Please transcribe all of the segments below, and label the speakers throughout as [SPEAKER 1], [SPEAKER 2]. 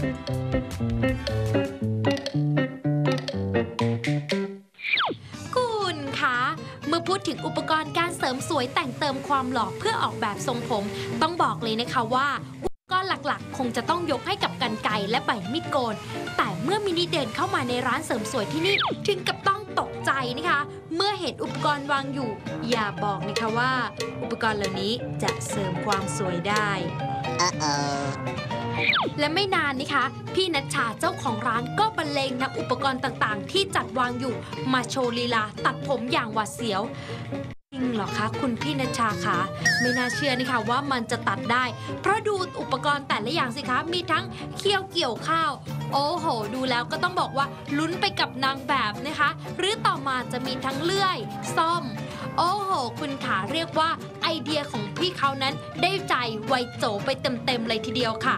[SPEAKER 1] คุณคะเมื่อพูดถึงอุปกรณ์การเสริมสวยแต่งเติมความหล่อเพื่อออกแบบทรงผม ต้องบอกเลยนะคะว่าอุปกรณ์หลักๆ คงจะต้องยกให้กับกันไกรและใบมีดโกน แต่เมื่อมินิเดินเข้ามาในร้านเสริมสวยที่นี่ถึงกับต้องตกใจนะคะ เมื่อเห็นอุปกรณ์วางอยู่ อย่าบอกนะคะว่า อุปกรณ์เหล่านี้จะเสริมความสวยได้ และไม่นานนะคะ พี่นัชชาเจ้าของร้านก็บรรเลงนำอุปกรณ์ต่างๆ ที่จัดวางอยู่มาโชว์ลีลาตัดผมอย่างหวาดเสียวจริงเหรอคะคุณพี่นัชชาคะไม่น่าเชื่อนะคะว่ามันจะตัดได้ เพราะดูอุปกรณ์แต่ละอย่างสิคะ มีทั้งเคี่ยวเกี่ยวข้าว โอ้โห ดูแล้วก็ต้องบอกว่าลุ้นไปกับนางแบบนะคะ หรือต่อมาจะมีทั้งเลื่อย ซ่อม โอ้โห คุณขาเรียกว่าไอเดียของพี่เขานั้นได้ใจไวโจไปเต็มๆเลยทีเดียวค่ะ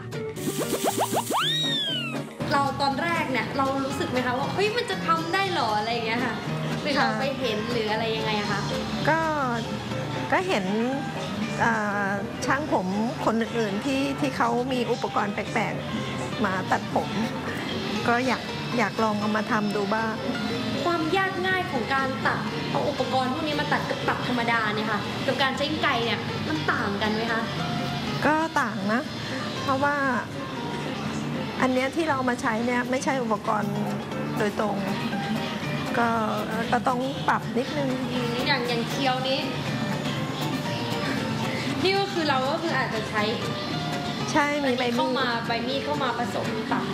[SPEAKER 1] เราตอนแรกเนี่ยเรารู้สึกไหมคะว่าเฮ้ยมันจะทำได้เหรออะไรอย่างเงี้ยค่ะหรือเรา
[SPEAKER 2] ค่ะ
[SPEAKER 1] ไปเห็นหรืออะไรยังไงอะคะ
[SPEAKER 2] ก็ก็เห็นอ่าช่างผมคนอื่นๆที่ที่เขามีอุปกรณ์แปลกๆ มาตัดผม ก็อยากอยากลองเอามาทำดูบ้าง
[SPEAKER 1] ความยากง่ายของการตัดเอาอุปกรณ์พวกนี้มาตัดกับตัดธรรมดาเนี่ยค่ะกับการใช้ไก่เนี่ยมันต่างกันไหมคะ
[SPEAKER 2] ก็ต่างนะ เพราะว่าอันเนี้ยที่เราเอามาใช้เนี่ยไม่ใช่อุปกรณ์โดยตรง ก็ก็ต้องปรับนิดนึง
[SPEAKER 1] อืมอย่างอย่างเคี้ยวนี้ นี่ก็คือเราก็คืออาจจะใช้
[SPEAKER 2] ใช่มีใบ
[SPEAKER 1] เข้า
[SPEAKER 2] มีด
[SPEAKER 1] มาใบมีดเข้ามาผสมตัด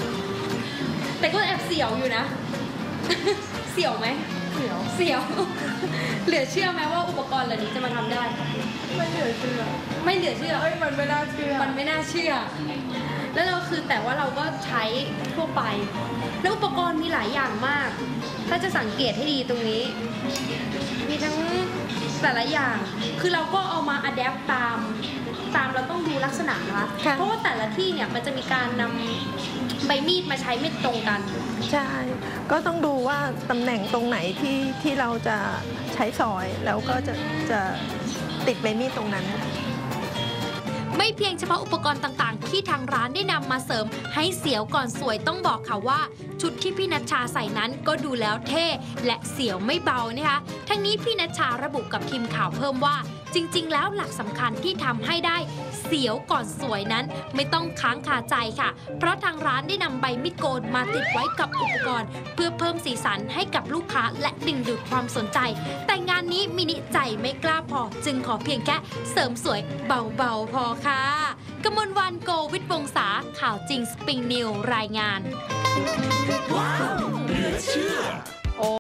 [SPEAKER 1] แต่ก็แอบเสียวอยู่นะ เสียวไหม
[SPEAKER 2] เดี๋ยว
[SPEAKER 1] เสียว เหลือเชื่อไหมว่าอุปกรณ์เหล่านี้จะมาทำได้
[SPEAKER 2] ไม่เหลือเชื่อ
[SPEAKER 1] ไม่เหลือเชื่อ
[SPEAKER 2] เอ้ยมันไม่น่าเชื่อ
[SPEAKER 1] มันไม่น่าเชื่อ แล้วเราคือแต่ว่าเราก็ใช้ทั่วไป แล้วอุปกรณ์มีหลายอย่างมาก ถ้าจะสังเกตให้ดีตรงนี้ มีทั้ง แต่ละอย่างคือเราก็เอามาอัดแอปตามตามเราต้องดูลักษณะนะคะ
[SPEAKER 2] ค่ะ
[SPEAKER 1] เพราะว่าแต่ละที่เนี่ยมันจะมีการนำใบมีดมาใช้ไม่ตรงกัน
[SPEAKER 2] ใช่ ก็ต้องดูว่าตำแหน่งตรงไหนที่ที่เราจะใช้ซอย แล้วก็จะจะติดใบมีดตรงนั้น
[SPEAKER 1] ไม่เพียงเฉพาะอุปกรณ์ต่างๆ ที่ทางร้านได้นำมาเสริม ให้เสียวก่อนสวยต้องบอกค่ะว่า ชุดที่พี่นัชชาใส่นั้นก็ดูแล้วเท่ และเสียวไม่เบานะคะ ทั้งนี้พี่นัชชาระบุกับทีมข่าวเพิ่มว่า จริง ๆ แล้วหลักสำคัญที่ทำให้ได้เสียวก่อนสวยนั้นไม่ต้องค้างคาใจค่ะ เพราะทางร้านได้นำใบมิดโกนมาติดไว้กับอุปกรณ์ เพื่อเพิ่มสีสันให้กับลูกค้าและดึงดูดความสนใจ แต่งานนี้มินิใจไม่กล้าพอ จึงขอเพียงแค่เสริมสวยเบาๆพอค่ะกมลวันโกวิทวงศาข่าวจริงสปริงนิวรายงาน
[SPEAKER 3] Wow.